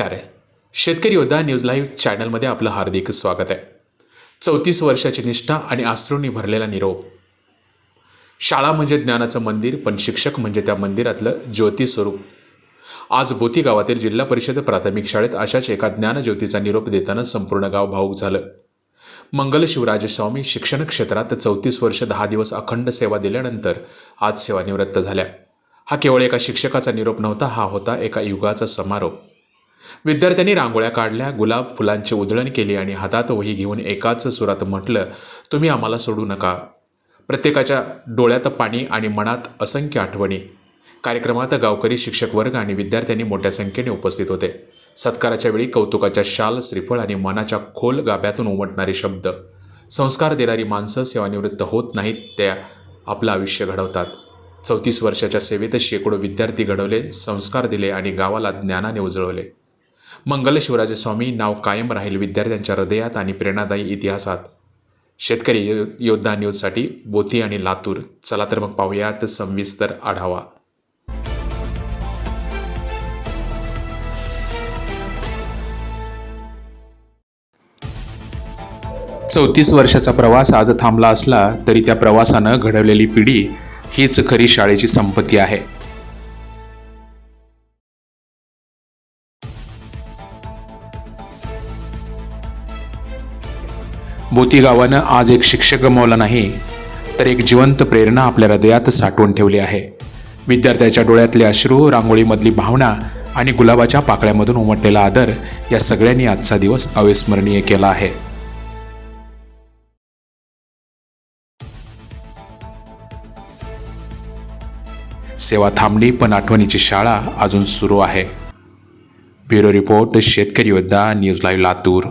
नमस्कार शेतकरी योद्धा न्यूज लाईव्ह चॅनलमध्ये आपलं हार्दिक स्वागत आहे. चौतीस वर्षाची निष्ठा आणि आश्रूंनी भरलेला निरोप. शाळा म्हणजे ज्ञानाचं मंदिर पण शिक्षक म्हणजे त्या मंदिरातलं ज्योती स्वरूप. आज बोती गावातील जिल्हा परिषद प्राथमिक शाळेत अशाच एका ज्ञानज्योतीचा निरोप देताना संपूर्ण गाव भाऊक झालं. मंगल शिवराजस्वामी शिक्षण क्षेत्रात चौतीस वर्ष दहा दिवस अखंड सेवा दिल्यानंतर आज सेवानिवृत्त झाल्या. हा केवळ एका शिक्षकाचा निरोप नव्हता हा होता एका युगाचा समारोप. विद्यार्थ्यांनी रांगोळ्या काढल्या गुलाब फुलांची उधळण केली आणि हातात वही घेऊन एकाच सुरात म्हटलं तुम्ही आम्हाला सोडू नका. प्रत्येकाच्या डोळ्यात पाणी आणि मनात असंख्य आठवणी. कार्यक्रमात गावकरी शिक्षक वर्ग आणि विद्यार्थ्यांनी मोठ्या संख्येने उपस्थित होते. सत्काराच्या वेळी कौतुकाच्या शाल श्रीफळ आणि मनाच्या खोल गाभ्यातून उमटणारे शब्द. संस्कार देणारी माणसं सेवानिवृत्त होत नाहीत त्या आपलं आयुष्य घडवतात. चौतीस वर्षाच्या सेवेत शेकडो विद्यार्थी घडवले संस्कार दिले आणि गावाला ज्ञानाने उजळवले. मंगल स्वामी नाव कायम राहील विद्यार्थ्यांच्या हृदयात आणि प्रेरणादायी इतिहासात. शेतकरी यो- योद्धा न्यूजसाठी बोती आणि लातूर. चला तर मग पाहूयात सविस्तर आढावा. चौतीस वर्षाचा प्रवास आज थांबला असला तरी त्या प्रवासानं घडवलेली पिढी हीच खरी शाळेची संपत्ती आहे. बोती गावानं आज एक शिक्षक गमावला नाही तर एक जिवंत प्रेरणा आपल्या हृदयात साठवून ठेवली आहे. विद्यार्थ्याच्या डोळ्यातले अश्रू रांगोळीमधली भावना आणि गुलाबाच्या पाकळ्यामधून उमटलेला आदर या सगळ्यांनी आजचा दिवस अविस्मरणीय केला आहे. सेवा थांबली पण आठवणीची शाळा अजून सुरू आहे. ब्युरो रिपोर्ट शेतकरी योद्धा न्यूज लाईव्ह लातूर.